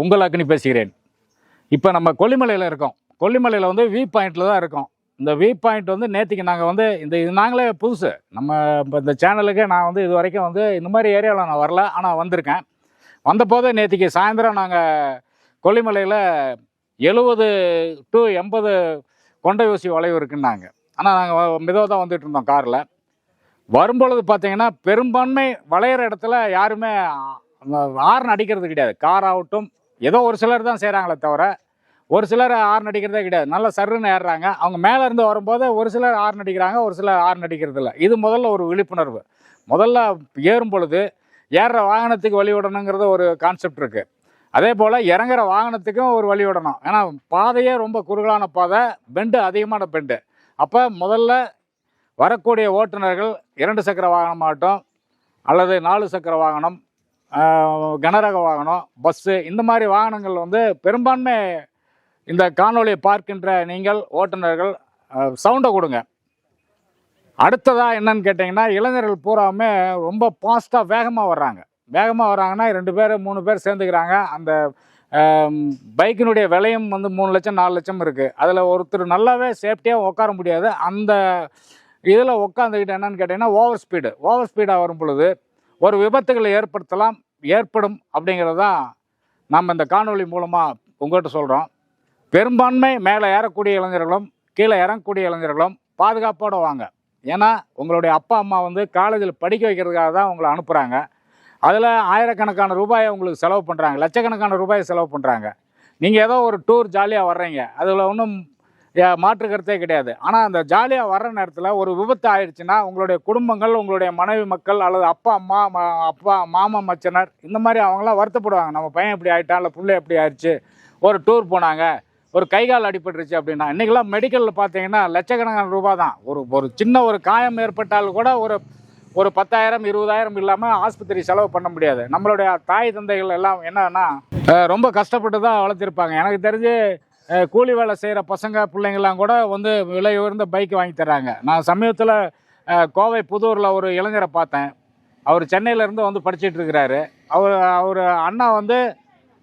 உங்கள் அக்னி பேசுகிறேன். இப்போ நம்ம கொல்லிமலையில் இருக்கோம். கொல்லிமலையில் வந்து வி பாயிண்டில் தான் இருக்கோம். இந்த வி பாயிண்ட் வந்து நேற்றுக்கு நாங்கள் வந்து இந்த இது நாங்களே புதுசு. நம்ம இப்போ இந்த சேனலுக்கு நான் வந்து இது வரைக்கும் வந்து இந்த மாதிரி ஏரியாவில் நான் வரல. ஆனால் வந்திருக்கேன். வந்தபோது நேற்றுக்கு சாயந்தரம் நாங்கள் கொல்லிமலையில் எழுபது டு எண்பது கொண்டை ஊசி வளைவு இருக்குன்னாங்க. ஆனால் நாங்கள் மெதுவாக தான் வந்துட்டு இருந்தோம் காரில். வரும்பொழுது பார்த்தீங்கன்னா பெரும்பான்மை வளையிற இடத்துல யாருமே ஆர்ன் அடிக்கிறது கிடையாது. கார் ஆகட்டும் ஏதோ ஒரு சிலர் தான் செய்கிறாங்களே தவிர ஒரு சிலர் ஆர்ன் அடிக்கிறதே கிடையாது. நல்ல சர்ருன்னு ஏறுறாங்க. அவங்க மேலே இருந்து வரும்போது ஒரு சிலர் ஆர்ன் அடிக்கிறாங்க ஒரு சிலர் ஆர்ன் அடிக்கிறது இல்லை. இது முதல்ல ஒரு விழிப்புணர்வு. முதல்ல ஏறும் பொழுது ஏறுற வாகனத்துக்கு வழி விடணுங்கிறது ஒரு கான்செப்ட் இருக்குது அதே போல் இறங்குற வாகனத்துக்கும் ஒரு வழி விடணும். ஏன்னா பாதையே ரொம்ப குறுகலான பாதை பெண்டு அதிகமான பெண்டு அப்போ முதல்ல வரக்கூடிய ஓட்டுநர்கள் இரண்டு சக்கர வாகனமாகட்டும் அல்லது நாலு சக்கர வாகனம் கனரக வாகனம் பஸ்ஸு இந்த மாதிரி வாகனங்கள் வந்து பெரும்பான்மை இந்த காணொலியை பார்க்கின்ற நீங்கள் ஓட்டுநர்கள் சவுண்டை கொடுங்க. அடுத்ததாக என்னன்னு கேட்டிங்கன்னா இளைஞர்கள் பூராவுமே ரொம்ப ஃபாஸ்ட்டாக வேகமாக வர்றாங்க. வேகமாக வர்றாங்கன்னா ரெண்டு பேர் மூணு பேர் சேர்ந்துக்கிறாங்க. அந்த பைக்கினுடைய விலையும் வந்து மூணு லட்சம் நாலு லட்சம் இருக்குது அதில் ஒருத்தர் நல்லாவே சேஃப்டியாக உட்கார முடியாது. அந்த இதில் உட்காந்துக்கிட்டு என்னன்னு கேட்டிங்கன்னா ஓவர் ஸ்பீடு. ஓவர் ஸ்பீடாக வரும் பொழுது ஒரு விபத்துகளை ஏற்படுத்தலாம் ஏற்படும் அப்படிங்கிறதான் நம்ம இந்த காணொளி மூலமாக உங்கள்கிட்ட சொல்கிறோம் பெரும்பான்மை மேலே ஏறக்கூடிய இளைஞர்களும் கீழே இறங்கக்கூடிய இளைஞர்களும் பாதுகாப்போடு வாங்க. ஏன்னா உங்களுடைய அப்பா அம்மா வந்து காலேஜில் படிக்க வைக்கிறதுக்காக தான் உங்களை அனுப்புகிறாங்க அதில் ஆயிரக்கணக்கான ரூபாயை உங்களுக்கு செலவு பண்ணுறாங்க லட்சக்கணக்கான ரூபாயை செலவு பண்ணுறாங்க நீங்கள் ஏதோ ஒரு டூர் ஜாலியாக வர்றீங்க. அதில் ஒன்றும் மாற்று கருத்தே கிடையாது. ஆனால் அந்த ஜாலியாக வர்ற நேரத்தில் ஒரு விபத்து ஆயிடுச்சுன்னா உங்களுடைய குடும்பங்கள் உங்களுடைய மனைவி மக்கள் அல்லது அப்பா அம்மா அப்பா மாமா மச்சனர் இந்த மாதிரி அவங்களாம் வருத்தப்படுவாங்க. நம்ம பையன் இப்படி ஆகிட்டான் இல்லை பிள்ளை எப்படி ஆயிடுச்சு ஒரு டூர் போனாங்க ஒரு கை கால் அடிபட்டுருச்சு அப்படின்னா இன்றைக்கெல்லாம் மெடிக்கலில் பார்த்தீங்கன்னா லட்சக்கணக்கான ரூபா தான். ஒரு ஒரு சின்ன ஒரு காயம் ஏற்பட்டால் கூட ஒரு ஒரு பத்தாயிரம் இருபதாயிரம் இல்லாமல் ஆஸ்பத்திரி செலவு பண்ண முடியாது. நம்மளுடைய தாய் தந்தைகள் எல்லாம் என்னன்னா ரொம்ப கஷ்டப்பட்டு தான் வளர்த்திருப்பாங்க. எனக்கு தெரிஞ்சு கூலி வேலை செய்கிற பசங்க பிள்ளைங்கள்லாம் கூட வந்து விலை உயர்ந்த பைக் வாங்கி தர்றாங்க. நான் சமீபத்தில் கோவை புதூரில் ஒரு இளைஞரை பார்த்தேன். அவர் சென்னையிலேருந்து வந்து படிச்சுட்டு இருக்கிறாரு. அவர் அவர் அண்ணா வந்து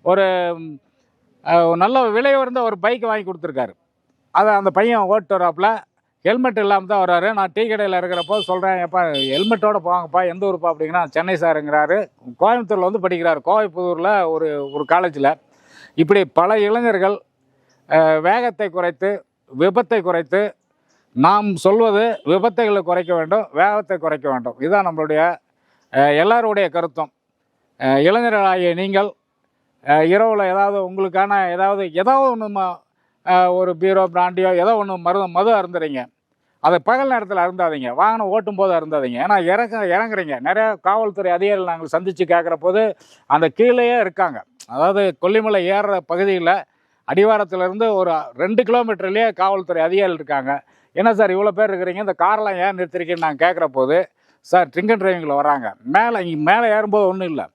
ஒரு நல்ல விலை உயர்ந்த ஒரு பைக் வாங்கி கொடுத்துருக்காரு. அதை அந்த பையன் ஓட்டு வராப்புல ஹெல்மெட் இல்லாமல் தான் வர்றாரு. நான் டீ கடையில் இருக்கிறப்போ சொல்கிறேன் எப்பா ஹெல்மெட்டோடு போவாங்கப்பா எந்த ஊருப்பா? அப்படிங்கன்னா சென்னை சாருங்கிறாரு. கோயம்புத்தூரில் வந்து படிக்கிறாரு. கோவைப்புதூரில் ஒரு ஒரு காலேஜில் இப்படி பல இளைஞர்கள் வேகத்தை குறைத்து விபத்தை குறைத்து நாம் சொல்வது விபத்துகளை குறைக்க வேண்டும் வேகத்தை குறைக்க வேண்டும். இதுதான் நம்மளுடைய எல்லாருடைய கருத்தும். இளைஞர்களாகிய நீங்கள் இரவில் ஏதாவது உங்களுக்கான ஏதாவது ஏதாவது ஒன்று ஒரு பீரோ பிராண்டியோ ஏதோ ஒன்று மருந்து மது அருந்துறீங்க. அதை பகல் நேரத்தில் அருந்தாதீங்க. வாகனம் ஓட்டும் போது அருந்தாதீங்க. ஏன்னா இறங்க இறங்குறீங்க. நிறையா காவல்துறை அதிகாரிகள் நாங்கள் சந்தித்து கேட்குற போது அந்த கீழேயே இருக்காங்க. அதாவது கொல்லிமலை ஏறுற பகுதியில் அடிவாரத்திலிருந்து ஒரு ரெண்டு கிலோமீட்டர்லேயே காவல்துறை அதிகாரிகள் இருக்காங்க. என்ன சார் இவ்வளோ பேர் இருக்கிறீங்க? இந்த காரெல்லாம் ஏன் நிறுத்திருக்கீங்கன்னு நான் கேட்குற போது சார் ட்ரிங்கன் டிரைவிங்கில் வராங்க. மேலே இங்கே மேலே ஏறும்போது ஒன்றும் இல்லை.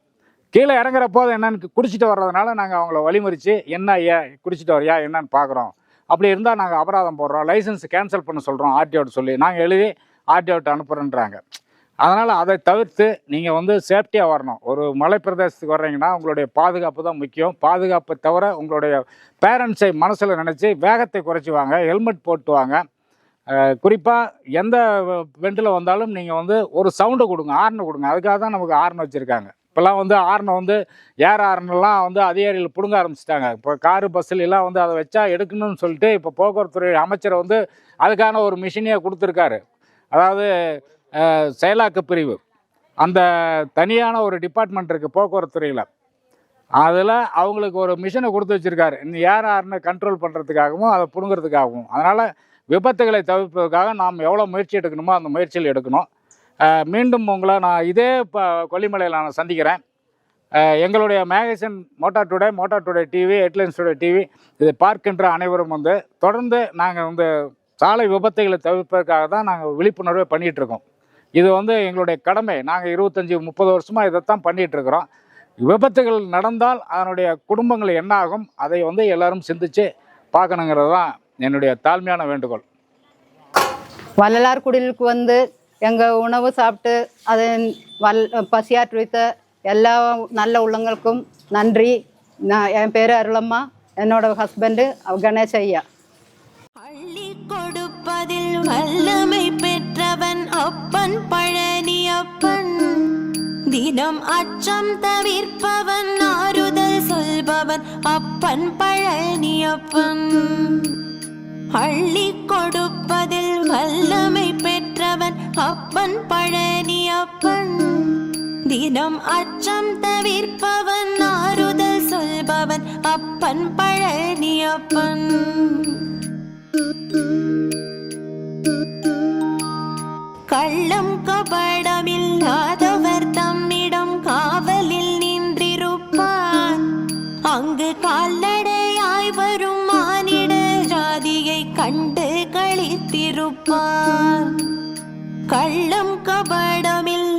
கீழே இறங்குற போது என்னன்னு குடிச்சிட்டு வர்றதுனால நாங்கள் அவங்கள வழிமறித்து என்ன ஏன் குடிச்சிட்டு வரியா என்னன்னு பார்க்குறோம் அப்படி இருந்தால் நாங்கள் அபராதம் போடுறோம். லைசன்ஸ் கேன்சல் பண்ண சொல்கிறோம் ஆர்டிஓட்ட சொல்லி நாங்கள் எழுதி ஆர்டிஓட்ட அனுப்புகிறேன்றாங்க அதனால் அதை தவிர்த்து நீங்கள் வந்து சேஃப்டியாக வரணும். ஒரு மலை பிரதேசத்துக்கு வர்றீங்கன்னா உங்களுடைய பாதுகாப்பு தான் முக்கியம். பாதுகாப்பை தவிர உங்களுடைய பேரண்ட்ஸை மனசில் நினச்சி வேகத்தை குறைச்சி வாங்க ஹெல்மெட் போட்டு வாங்க. குறிப்பாக எந்த வெண்டில் வந்தாலும் நீங்கள் வந்து ஒரு சவுண்டு கொடுங்க ஆர்னு கொடுங்க. அதுக்காக தான் நமக்கு ஆர்ன் வச்சுருக்காங்க. இப்போல்லாம் வந்து ஆர்னை வந்து ஏர் ஆர்னெல்லாம் வந்து அதிகாரிகள் பிடுங்க ஆரம்பிச்சிட்டாங்க. இப்போ காரு பஸ்ஸில் எல்லாம் வந்து அதை வச்சா எடுக்கணும்னு சொல்லிட்டு இப்போ போக்குவரத்துறை அமைச்சர் வந்து அதுக்கான ஒரு மிஷினையே கொடுத்துருக்காரு. அதாவது செயலாக்க பிரிவு. அந்த தனியான ஒரு டிபார்ட்மெண்ட் இருக்குது போக்குவரத்துறையில் அதில் அவங்களுக்கு ஒரு மிஷினை கொடுத்து வச்சுருக்காரு. இந்த யார் யாருன்னு கண்ட்ரோல் பண்ணுறதுக்காகவும் அதை பிடுங்கிறதுக்காகவும். அதனால் விபத்துகளை தவிர்ப்பதற்காக நாம் எவ்வளோ முயற்சி எடுக்கணுமோ அந்த முயற்சியில் எடுக்கணும். மீண்டும் உங்களை நான் இதே இப்போ கொல்லிமலையில் நான் சந்திக்கிறேன். எங்களுடைய magazine motor today motor today TV headlines today TV இதை பார்க்கின்ற அனைவரும் வந்து தொடர்ந்து நாங்கள் வந்து சாலை விபத்துகளை தவிர்ப்பதற்காக தான் நாங்கள் விழிப்புணர்வை பண்ணிகிட்டு இருக்கோம். இது வந்து எங்களுடைய கடமை. நாங்கள் இருபத்தஞ்சி முப்பது வருஷமாக இதைத்தான் பண்ணிகிட்டு இருக்கிறோம் விபத்துகள் நடந்தால் அதனுடைய குடும்பங்கள் என்ன ஆகும் அதை வந்து எல்லாரும் சிந்திச்சு பார்க்கணுங்கிறது தான் என்னுடைய தாழ்மையான வேண்டுகோள். வள்ளலார் குடிலுக்கு வந்து எங்கள் உணவு சாப்பிட்டு அதை வல் பசியாற்றி வைத்த எல்லா நல்ல உள்ளங்களுக்கும் நன்றி. நான் என் பேர் அருளம்மா. என்னோட ஹஸ்பண்டு கணேஷ் ஐயா. அள்ளி கொடுப்பதில் வல்லமை அப்பன் பழனி அப்பன். தினம் அச்சம் தவிர்ப்பவன் ஆறுதல் சொல்பவன் அப்பன் பழனி அப்பன். அள்ளி கொடுப்பதில் வல்லமை பெற்றவன் அப்பன் பழனி அப்பன். தினம் அச்சம் தவிர்ப்பவன் ஆறுதல் சொல்பவன் அப்பன் பழனி அப்பன். கள்ளம் கபடமில்லாதவர் தம்மிடம் காவலில் நின்றிருப்பார். அங்கு கால்நடையாய் வரும் மானிட ஜாதியை கண்டு கழித்திருப்பார் கள்ளம் கபடமில்லாதவர்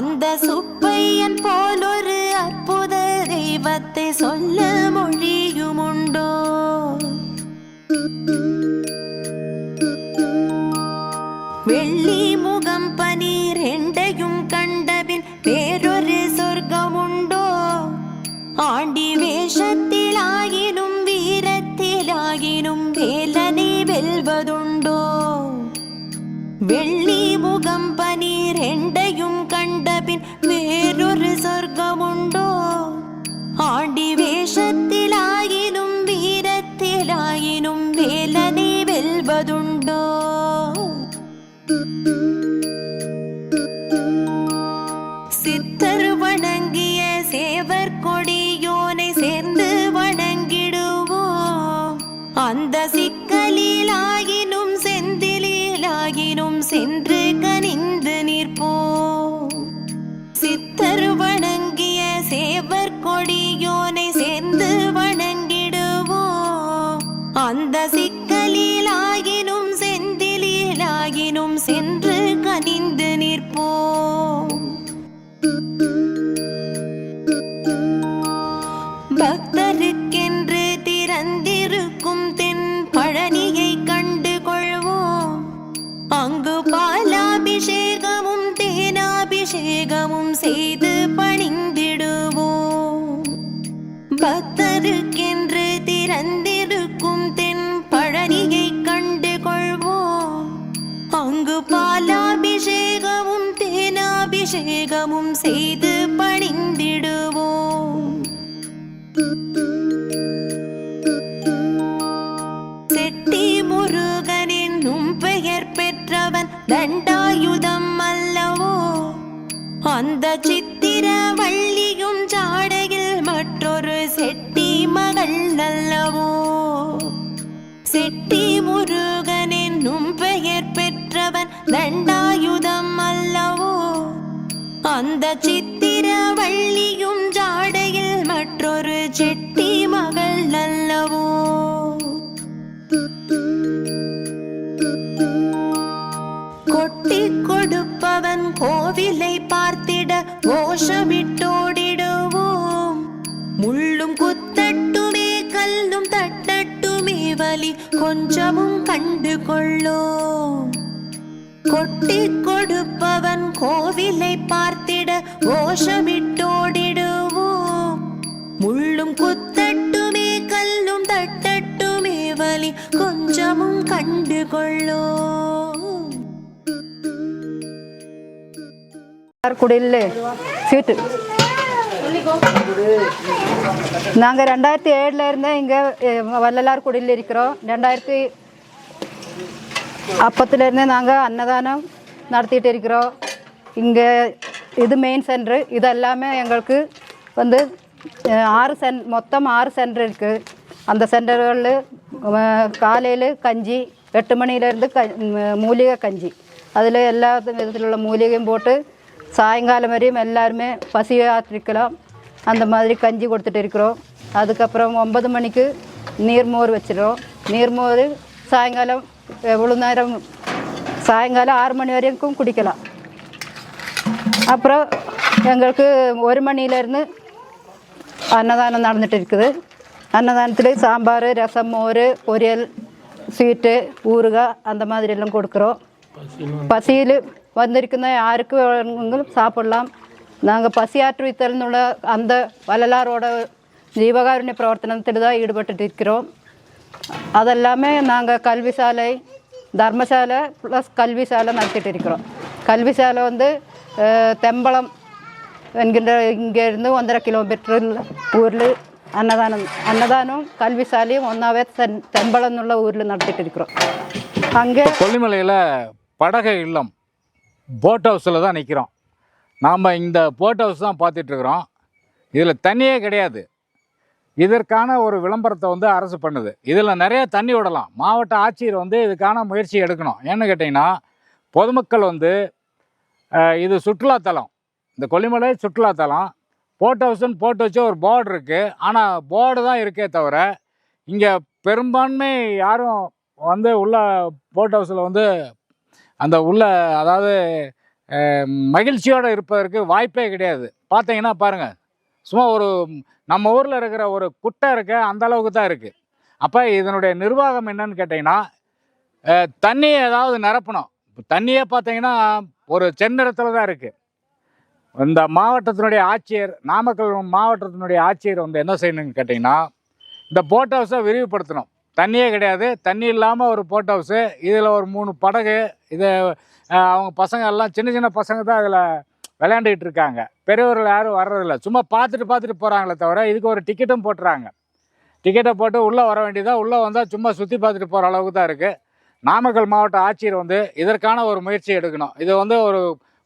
அந்த சுப்பையன் போலொரு വെള്ളി മുഖം പനീരെണ്ടയും കണ്ടപിൻ വേറൊരു സ്വർഗമുണ്ടോ? ആണ്ടിവേഷത്തിലായിനും വീരത്തിലായിനും വേലനെ വെൽവതുണ്ട് அந்த செட்டி முருகன் கொஞ்சமும் கண்டு கொள்ளோ கொட்டி கொடுப்பவன் கோவிலை பார்த்திட கோஷமிட்டோடிடுவோம் முள்ளும் குத்தட்டுமே கல்லும் தட்டட்டுமே வலி கொஞ்சமும் கண்டு கொள்ளோம் குடியில் சீட்டு. நாங்கள் ரெண்டாயிரத்தி ஏழில் இருந்து இங்கே வள்ளலார் குடியில் இருக்கிறோம். ரெண்டாயிரத்தி அப்பத்துலேருந்து நாங்கள் அன்னதானம் நடத்திட்டு இருக்கிறோம். இங்கே இது மெயின் சென்ட்ரு இது எல்லாமே எங்களுக்கு வந்து ஆறு சென் மொத்தம் ஆறு சென்டர் இருக்குது அந்த சென்டர்களில் காலையில் கஞ்சி எட்டு மணிலேருந்து க மூலிகை கஞ்சி. அதில் எல்லா விதத்திலுள்ள மூலிகையும் போட்டு சாயங்காலம் வரையும் எல்லாருமே பசியாற்றிக்கலாம். அந்த மாதிரி கஞ்சி கொடுத்துட்டு இருக்கிறோம். அதுக்கப்புறம் ஒன்பது மணிக்கு நீர்மோர் வச்சிடுறோம். நீர்மோர் சாயங்காலம் எவ்வளோ நேரம் சாயங்காலம் ஆறு மணி வரைக்கும் குடிக்கலாம். அப்புறம் எங்களுக்கு ஒரு மணிலேருந்து அன்னதானம் நடந்துட்டு இருக்குது. அன்னதானத்தில் சாம்பார் ரசம் மோர் பொரியல் ஸ்வீட்டு ஊறுகாய் அந்த மாதிரியெல்லாம் கொடுக்குறோம். பசியில் வந்திருക്കുന്ന யாருக்கும் சாப்பிட்லாம். நாங்கள் பசியாற்றுவித்தல் എന്നുള്ള அந்த வள்ளலாரோட ஜீவகாருண்ய பிரவர்த்தனத்தில் தான் ஈடுபட்டு இருக்கிறோம் அதெல்லாமே நாங்கள் கல்வி சாலை தர்மசாலை ப்ளஸ் கல்வி சாலை நடத்திட்டு இருக்கிறோம் கல்வி சாலை வந்து அஹ், தெம்பலம் என்கின்ற இங்கேருந்து ஒன்றரை கிலோமீட்டர் ஊரில் அன்னதானம் அன்னதானம் கல்வி சாலையும் ஒன்றாவே தென் தெம்பலம் എന്നുള്ള ஊரில் நடத்திட்டு இருக்கிறோம் அங்கே கொல்லிமலையில் படகு இல்லம் போட் ஹவுஸில் தான் நிற்கிறோம் நாம் இந்த போட் ஹவுஸ் தான் பார்த்துட்ருக்குறோம். இதில் தண்ணியே கிடையாது. இதற்கான ஒரு விளம்பரத்தை வந்து அரசு பண்ணுது. இதில் நிறைய தண்ணி விடலாம். மாவட்ட ஆட்சியர் வந்து இதுக்கான முயற்சி எடுக்கணும். ஏன்னு கேட்டிங்கன்னா பொதுமக்கள் வந்து இது சுற்றுலாத்தலம் இந்த கொல்லிமலை சுற்றுலாத்தலம் போட் ஹவுஸ்னு போட்டு வச்சு ஒரு போர்டு இருக்குது ஆனால் போர்டு தான் இருக்கே தவிர இங்கே பெரும்பான்மை யாரும் வந்து உள்ள போட் ஹவுஸில் வந்து அந்த உள்ள அதாவது மகிழ்ச்சியோடு இருப்பதற்கு வாய்ப்பே கிடையாது. பார்த்தீங்கன்னா பாருங்கள் சும்மா ஒரு நம்ம ஊரில் இருக்கிற ஒரு குட்டை இருக்க அந்த அளவுக்கு தான் இருக்குது அப்போ இதனுடைய நிர்வாகம் என்னன்னு கேட்டிங்கன்னா தண்ணியை ஏதாவது நிரப்பணும். இப்போ தண்ணியே பார்த்தீங்கன்னா ஒரு செந்நிறத்தில் தான் இருக்குது இந்த மாவட்டத்தினுடைய ஆட்சியர் நாமக்கல் மாவட்டத்தினுடைய ஆட்சியர் வந்து என்ன செய்யணும்னு கேட்டிங்கன்னா இந்த போட் ஹவுஸை விரிவுபடுத்தணும். தண்ணியே கிடையாது. தண்ணி இல்லாமல் ஒரு போட் ஹவுஸு இதில் ஒரு மூணு படகு இதை அவங்க பசங்க எல்லாம் சின்ன சின்ன பசங்க தான் அதில் விளையாண்டுக்கிட்டு இருக்காங்க. பெரியவர்கள் யாரும் வர்றதில்ல. சும்மா பார்த்துட்டு பார்த்துட்டு போகிறாங்களே தவிர இதுக்கு ஒரு டிக்கெட்டும் போட்டுறாங்க. டிக்கெட்டை போட்டு உள்ளே வர வேண்டியதாக உள்ளே வந்தால் சும்மா சுற்றி பார்த்துட்டு போகிற அளவுக்கு தான் இருக்குது நாமக்கல் மாவட்ட ஆட்சியர் வந்து இதற்கான ஒரு முயற்சி எடுக்கணும். இது வந்து ஒரு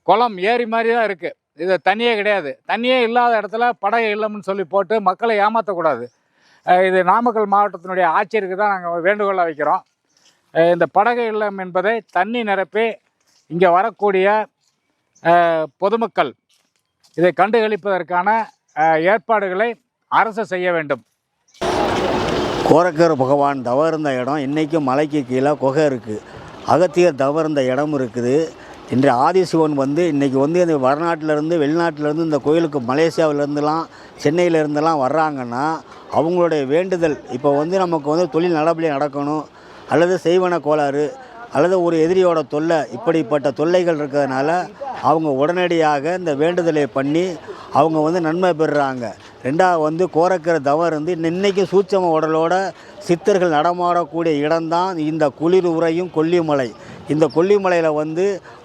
குளம் ஏரி மாதிரி தான் இருக்குது இது தண்ணியே கிடையாது. தண்ணியே இல்லாத இடத்துல படகு இல்லைன்னு சொல்லி போட்டு மக்களை ஏமாற்றக்கூடாது இது நாமக்கல் மாவட்டத்தினுடைய ஆட்சியருக்கு தான் நாங்கள் வேண்டுகோளை வைக்கிறோம். இந்த படகு இல்லம் என்பதை தண்ணி நிரப்பி இங்கே வரக்கூடிய பொதுமக்கள் இதை கண்டுகளிப்பதற்கான ஏற்பாடுகளை அரசு செய்ய வேண்டும். கோரக்கர் பகவான் தவறுந்த இடம் இன்றைக்கும் மலைக்கு கீழே குகை இருக்குது அகத்தியர் தவறுந்த இடம் இருக்குது. இன்று ஆதிசிவன் வந்து இன்றைக்கி வந்து இந்த வடநாட்டிலேருந்து வெளிநாட்டிலேருந்து இந்த கோயிலுக்கு மலேசியாவிலேருந்துலாம் சென்னையிலேருந்துலாம் வர்றாங்கன்னா அவங்களுடைய வேண்டுதல் இப்போ வந்து நமக்கு வந்து தொழில் நல்லபடியாக நடக்கணும் அல்லது செய்வன கோளாறு அல்லது ஒரு எதிரியோட தொல்லை இப்படிப்பட்ட தொல்லைகள் இருக்கிறதுனால அவங்க உடனடியாக இந்த வேண்டுதலை பண்ணி அவங்க வந்து நன்மை பெறுறாங்க. ரெண்டாவது வந்து கோரக்கிற தவம் இருந்து இன்றைக்கும் சூட்சம உடலோட சித்தர்கள் நடமாடக்கூடிய இடம்தான் இந்த குளிர் உறையும் கொல்லிமலை. இந்த கொல்லிமலையில் வந்து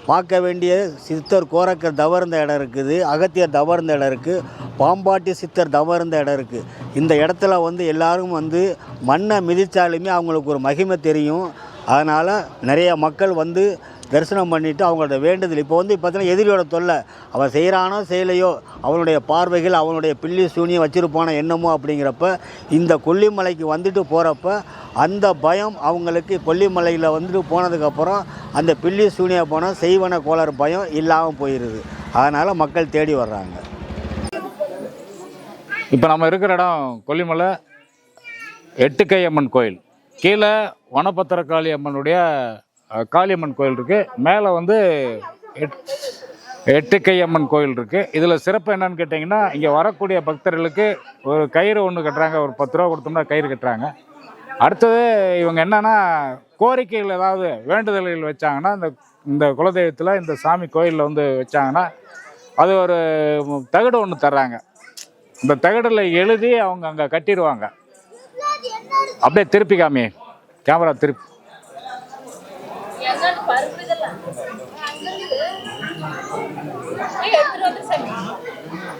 பார்க்க வேண்டிய சித்தர் கோரக்கர் தவறுந்த இடம் இருக்குது அகத்தியர் தவறுந்த இடம் இருக்குது பாம்பாட்டி சித்தர் தவறுந்த இடம் இருக்குது இந்த இடத்துல வந்து எல்லாரும் வந்து மண்ணை மிதித்தாலுமே அவங்களுக்கு ஒரு மகிமை தெரியும். அதனால் நிறைய மக்கள் வந்து தரிசனம் பண்ணிவிட்டு அவங்களோட வேண்டுதல். இப்போ வந்து பார்த்தீங்கன்னா எதிரியோட தொல்லை. அவன் செய்கிறானோ செய்யலையோ அவனுடைய பார்வைகள் அவனுடைய பில்லி சூனியம் வச்சிருப்பானோ என்னமோ அப்படிங்கிறப்ப இந்த கொல்லிமலைக்கு வந்துட்டு போகிறப்ப அந்த பயம் அவங்களுக்கு கொல்லிமலையில் வந்துட்டு போனதுக்கப்புறம் அந்த பில்லி சூனிய போனால் செய்வன கோளாறு பயம் இல்லாமல் போயிடுது அதனால் மக்கள் தேடி வர்றாங்க. இப்போ நம்ம இருக்கிற இடம் கொல்லிமலை எட்டுக்கை அம்மன் கோயில். கீழே வனபத்திரகாளி அம்மனுடைய காளியம்மன் கோயில் இருக்குது மேலே வந்து எட் எட்டுக்கை கோயில் இருக்குது இதில் சிறப்பு என்னன்னு கேட்டிங்கன்னா இங்கே வரக்கூடிய பக்தர்களுக்கு ஒரு கயிறு ஒன்று கட்டுறாங்க. ஒரு பத்து ரூபா கொடுத்தோம்னா கயிறு கட்டுறாங்க. அடுத்தது இவங்க என்னென்னா கோரிக்கைகள் ஏதாவது வேண்டுதல்கள் வச்சாங்கன்னா இந்த இந்த குலதெய்வத்தில் இந்த சாமி கோயிலில் வந்து வச்சாங்கன்னா அது ஒரு தகடு ஒன்று தர்றாங்க. இந்த தகடில் எழுதி அவங்க அங்கே கட்டிடுவாங்க. அப்படியே திருப்பி காமி கேமரா திருப்பி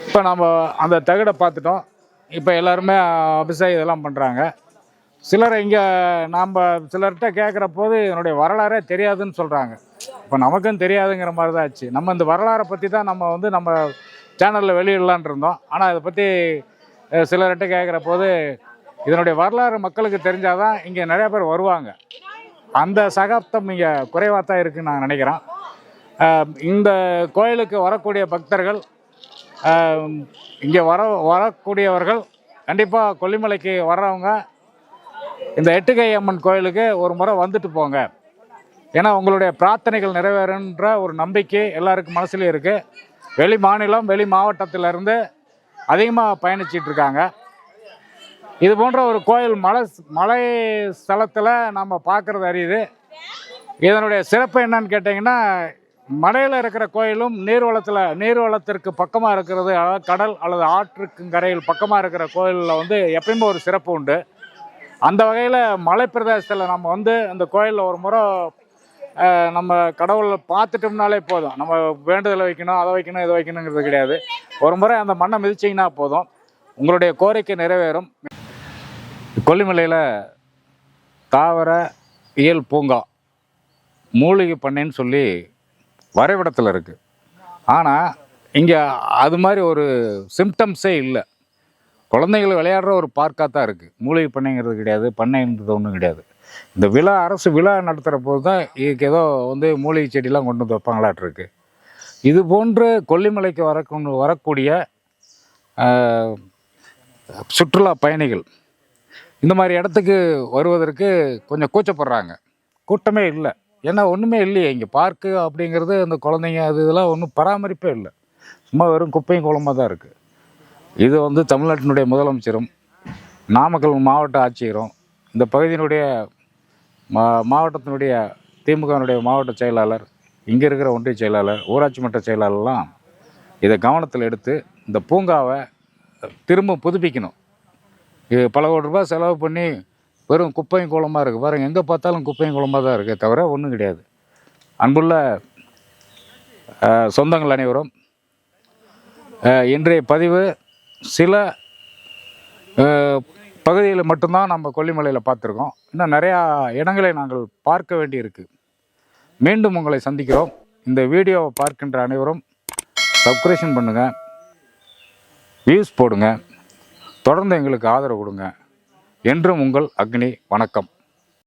இப்போ நம்ம அந்த தகடை பார்த்துட்டோம். இப்போ எல்லாருமே அபிஷேகம் இதெல்லாம் பண்ணுறாங்க சிலர் இங்கே நாம் சிலர்கிட்ட கேட்குற போது என்னுடைய வரலாறே தெரியாதுன்னு சொல்கிறாங்க இப்போ நமக்கும் தெரியாதுங்கிற மாதிரி தான் ஆச்சு. நம்ம இந்த வரலாறை பற்றி தான் நம்ம வந்து நம்ம சேனலில் வெளியிடலான் இருந்தோம். ஆனால் இதை பற்றி சிலர்கிட்ட கேட்குற போது இதனுடைய வரலாறு மக்களுக்கு தெரிஞ்சாதான் இங்கே நிறைய பேர் வருவாங்க. அந்த சகாப்தம் இங்கே குறைவாக தான் இருக்குன்னு நான் நினைக்கிறேன். இந்த கோயிலுக்கு வரக்கூடிய பக்தர்கள் இங்கே வர வரக்கூடியவர்கள் கண்டிப்பாக கொல்லிமலைக்கு வர்றவங்க இந்த எட்டுகை அம்மன் கோயிலுக்கு ஒரு முறை வந்துட்டு போங்க. ஏன்னா உங்களுடைய பிரார்த்தனைகள் நிறைவேறுன்ற ஒரு நம்பிக்கை எல்லாருக்கும் மனசுலேயும் இருக்குது வெளி மாநிலம் வெளி மாவட்டத்திலிருந்து அதிகமாக பயணிச்சிட்ருக்காங்க இருக்காங்க. இது போன்ற ஒரு கோயில் மலை மலை ஸ்தலத்தில் நம்ம பார்க்குறது அறியுது இதனுடைய சிறப்பு என்னன்னு கேட்டிங்கன்னா மலையில் இருக்கிற கோயிலும் நீர்வளத்தில் நீர்வளத்திற்கு பக்கமாக இருக்கிறது அதாவது கடல் அல்லது ஆற்றுக்கு கரையில் பக்கமாக இருக்கிற கோயிலில் வந்து எப்பயுமே ஒரு சிறப்பு உண்டு. அந்த வகையில் மலை பிரதேசத்தில் நம்ம வந்து அந்த கோயிலில் ஒரு முறை நம்ம கடவுளை பார்த்துட்டோம்னாலே போதும். நம்ம வேண்டுதலை வைக்கணும் அதை வைக்கணும் இதை வைக்கணுங்கிறது கிடையாது. ஒரு முறை அந்த மண்ணை மிதிச்சிங்கன்னா போதும். உங்களுடைய கோரிக்கை நிறைவேறும். கொல்லிமலையில் தாவர இயல் பூங்கா மூலிகை பண்ணைன்னு சொல்லி வரைபடத்தில் இருக்குது ஆனால் இங்கே அது மாதிரி ஒரு சிம்டம்ஸே இல்லை. குழந்தைகள் விளையாடுற ஒரு பார்க்காக தான் இருக்குது மூலிகை பண்ணைங்கிறது கிடையாது பண்ணைன்றது ஒன்றும் கிடையாது. இந்த விழா அரசு விழா நடத்துகிற போது தான் இதுக்கு ஏதோ வந்து மூலிகை செடிலாம் கொண்டு வந்து வைப்பாங்களாட்டிருக்கு இது போன்று கொல்லிமலைக்கு வர வரக்கூடிய சுற்றுலா பயணிகள் இந்த மாதிரி இடத்துக்கு வருவதற்கு கொஞ்சம் கூச்சப்படுறாங்க. கூட்டமே இல்லை. ஏன்னா ஒன்றுமே இல்லையே. இங்கே பார்க்கு அப்படிங்கிறது அந்த குழந்தைங்க அது இதெல்லாம் ஒன்றும் பராமரிப்பே இல்லை. சும்மா வெறும் குப்பையும் குளமாக தான் இருக்குது இது வந்து தமிழ்நாட்டினுடைய முதலமைச்சரும் நாமக்கல் மாவட்ட ஆட்சியரும் இந்த பகுதியினுடைய மா மாவட்டத்தினுடைய திமுகவினுடைய மாவட்ட செயலாளர் இங்கே இருக்கிற ஒன்றிய செயலாளர் ஊராட்சி மன்ற செயலாளர்லாம் இதை கவனத்தில் எடுத்து இந்த பூங்காவை திரும்ப புதுப்பிக்கணும். பல கோடி ரூபாய் செலவு பண்ணி வெறும் குப்பையும் குளமாக இருக்குது பாருங்கள் எங்கே பார்த்தாலும் குப்பையும் குளமாக தான் இருக்கே தவிர ஒன்றும் கிடையாது. அன்புள்ள சொந்தங்கள் அனைவரும் இன்றைய பதிவு சில பகுதியில் மட்டும்தான் நம்ம கொல்லிமலையில் பார்த்துருக்கோம். இன்னும் நிறையா இடங்களை நாங்கள் பார்க்க வேண்டியிருக்கு. மீண்டும் உங்களை சந்திக்கிறோம். இந்த வீடியோவை பார்க்கின்ற அனைவரும் சப்ஸ்கிரேஷன் பண்ணுங்கள் வியூஸ் போடுங்கள் தொடர்ந்து எங்களுக்கு ஆதரவு கொடுங்க. என்றும் உங்கள் அக்னி வணக்கம்.